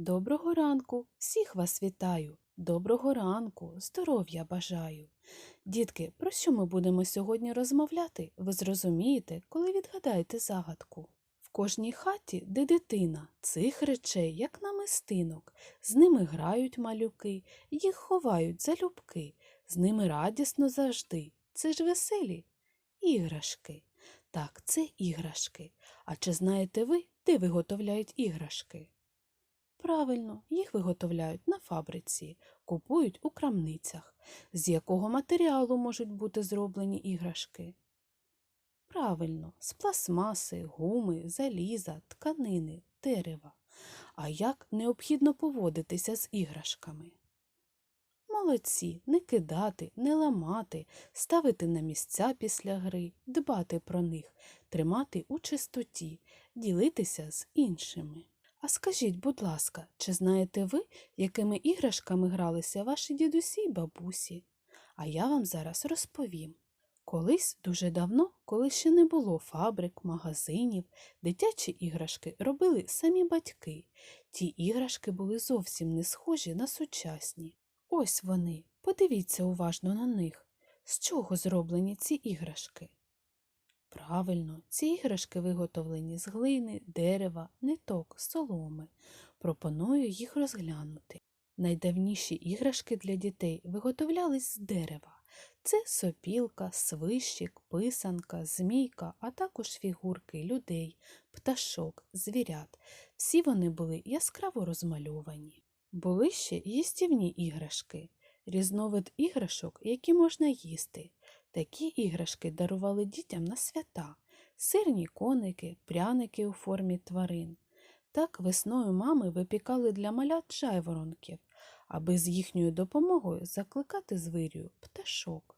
Доброго ранку, всіх вас вітаю. Доброго ранку, здоров'я бажаю. Дітки, про що ми будемо сьогодні розмовляти, ви зрозумієте, коли відгадаєте загадку. В кожній хаті, де дитина, цих речей, як намистинок, з ними грають малюки, їх ховають залюбки, з ними радісно завжди. Це ж веселі іграшки. Так, це іграшки. А чи знаєте ви, де виготовляють іграшки? Правильно, їх виготовляють на фабриці, купують у крамницях. З якого матеріалу можуть бути зроблені іграшки? Правильно, з пластмаси, гуми, заліза, тканини, дерева. А як необхідно поводитися з іграшками? Молодці, не кидати, не ламати, ставити на місця після гри, дбати про них, тримати у чистоті, ділитися з іншими. Скажіть, будь ласка, чи знаєте ви, якими іграшками гралися ваші дідусі й бабусі? А я вам зараз розповім. Колись дуже давно, коли ще не було фабрик, магазинів, дитячі іграшки робили самі батьки. Ті іграшки були зовсім не схожі на сучасні. Ось вони, подивіться уважно на них. З чого зроблені ці іграшки? Правильно, ці іграшки виготовлені з глини, дерева, ниток, соломи. Пропоную їх розглянути. Найдавніші іграшки для дітей виготовлялись з дерева. Це сопілка, свищик, писанка, змійка, а також фігурки людей, пташок, звірят. Всі вони були яскраво розмальовані. Були ще їстівні іграшки, різновид іграшок, які можна їсти. Такі іграшки дарували дітям на свята, сирні коники, пряники у формі тварин. Так весною мами випікали для малят жайворонків, аби з їхньою допомогою закликати звирію пташок.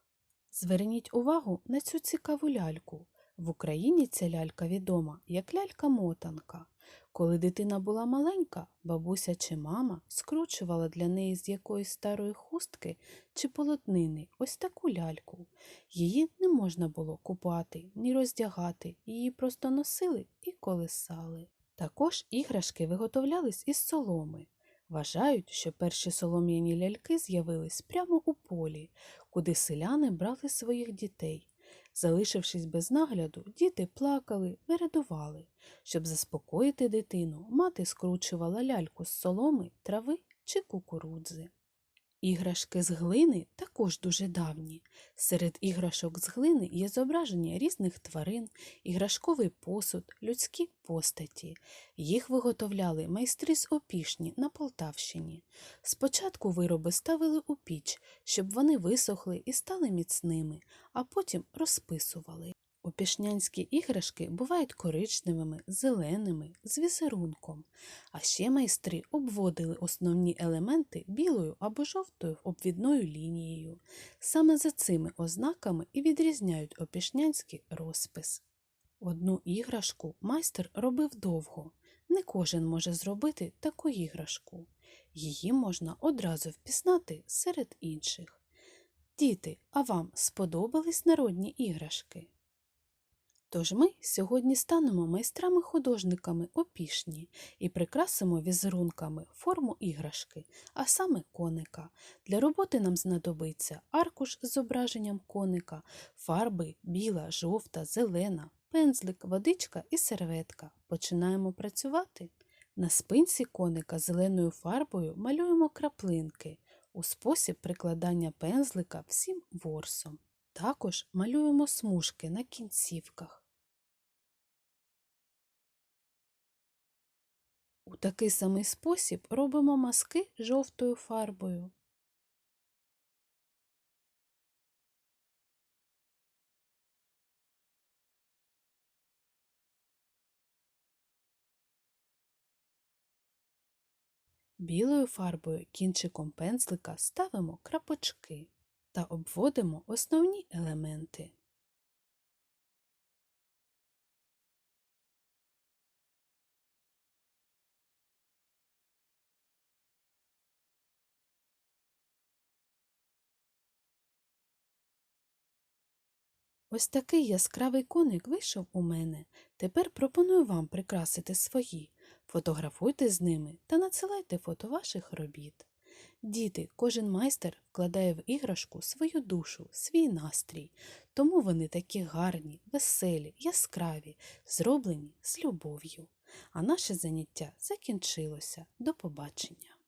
Зверніть увагу на цю цікаву ляльку. В Україні ця лялька відома як лялька-мотанка. Коли дитина була маленька, бабуся чи мама скручувала для неї з якоїсь старої хустки чи полотнини ось таку ляльку. Її не можна було купати, ні роздягати, її просто носили і колисали. Також іграшки виготовлялись із соломи. Вважають, що перші солом'яні ляльки з'явились прямо у полі, куди селяни брали своїх дітей. Залишившись без нагляду, діти плакали, вирядували. Щоб заспокоїти дитину, мати скручувала ляльку з соломи, трави чи кукурудзи. Іграшки з глини також дуже давні. Серед іграшок з глини є зображення різних тварин, іграшковий посуд, людські постаті. Їх виготовляли майстри з опішні на Полтавщині. Спочатку вироби ставили у піч, щоб вони висохли і стали міцними, а потім розписували. Опішнянські іграшки бувають коричневими, зеленими, з візерунком, а ще майстри обводили основні елементи білою або жовтою обвідною лінією. Саме за цими ознаками і відрізняють опішнянський розпис. Одну іграшку майстер робив довго. Не кожен може зробити таку іграшку. Її можна одразу впізнати серед інших. Діти, а вам сподобались народні іграшки? Тож ми сьогодні станемо майстрами-художниками опішні і прикрасимо візерунками форму іграшки, а саме коника. Для роботи нам знадобиться аркуш з зображенням коника, фарби біла, жовта, зелена, пензлик, водичка і серветка. Починаємо працювати. На спинці коника зеленою фарбою малюємо краплинки у спосіб прикладання пензлика всім ворсом. Також малюємо смужки на кінцівках. У такий самий спосіб робимо маски жовтою фарбою. Білою фарбою кінчиком пензлика ставимо крапочки та обводимо основні елементи. Ось такий яскравий коник вийшов у мене. Тепер пропоную вам прикрасити свої. Фотографуйте з ними та надсилайте фото ваших робіт. Діти, кожен майстер вкладає в іграшку свою душу, свій настрій, тому вони такі гарні, веселі, яскраві, зроблені з любов'ю. А наше заняття закінчилося. До побачення!